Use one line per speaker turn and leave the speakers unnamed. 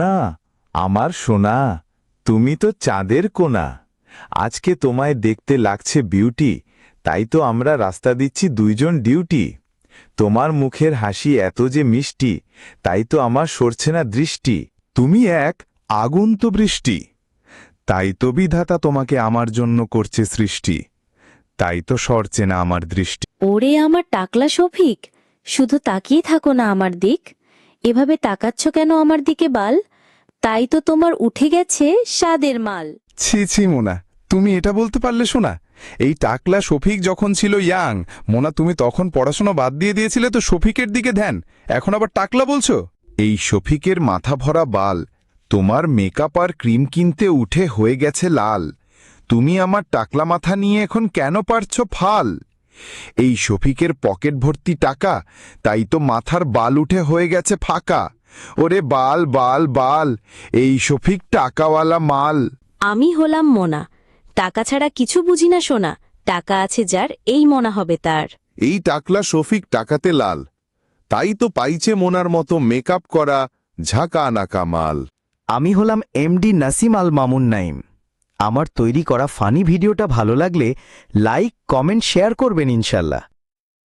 না, আমার সোনা, তুমি তো চাঁদের কোনা। আজকে তোমায় দেখতে লাগছে বিউটি, তাই তো আমরা রাস্তা দিচ্ছি দুইজন ডিউটি। তোমার মুখের হাসি এত যে মিষ্টি, তাই তো আমার সরছে না দৃষ্টি। তুমি এক আগন্ত বৃষ্টি। তাই তো বিধাতা তোমাকে আমার জন্য করছে সৃষ্টি। তাই তো সরছে না আমার দৃষ্টি।
ওরে আমার টাকলা শফিক, শুধু তাকিয়ে থাকো না আমার দিক। এভাবে তাকাচ্ছ কেন আমার দিকে বাল? তাই তো তোমার উঠে গেছে স্বাদের মাল।
ছি ছি মোনা তুমি এটা বলতে পারলে শোনা। এই টাকলা শফিক যখন ছিল ইয়াং মোনা তুমি তখন পড়াশোনা বাদ দিয়ে দিয়েছিলে তো শফিকের দিকে ধ্যান। এখন আবার টাকলা বলছো?
এই শফিকের মাথা ভরা বাল তোমার মেকআপ আর ক্রিম কিনতে উঠে হয়ে গেছে লাল। তুমি আমার টাকলা মাথা নিয়ে এখন কেন পারছ ফাল? এই শফিকের পকেট ভর্তি টাকা তাই তো মাথার বাল উঠে হয়ে গেছে ফাঁকা। ওরে বাল বাল বাল এই শফিক টাকাওয়ালা মাল।
আমি হলাম মোনা। টাকা ছাড়া কিছু বুঝি না শোনা টাকা আছে যার এই মনা হবে তার।
এই টাকলা শফিক টাকাতে লাল। তাই তো পাইছে মোনার মতো মেকআপ করা ঝাঁকা নাকা মাল।
আমি হলাম এমডি নাসিম আল মামুন নাইম। আমার তৈরি করা ফানি ভিডিওটা ভালো লাগলে লাইক কমেন্ট শেয়ার করবেন ইনশাল্লাহ।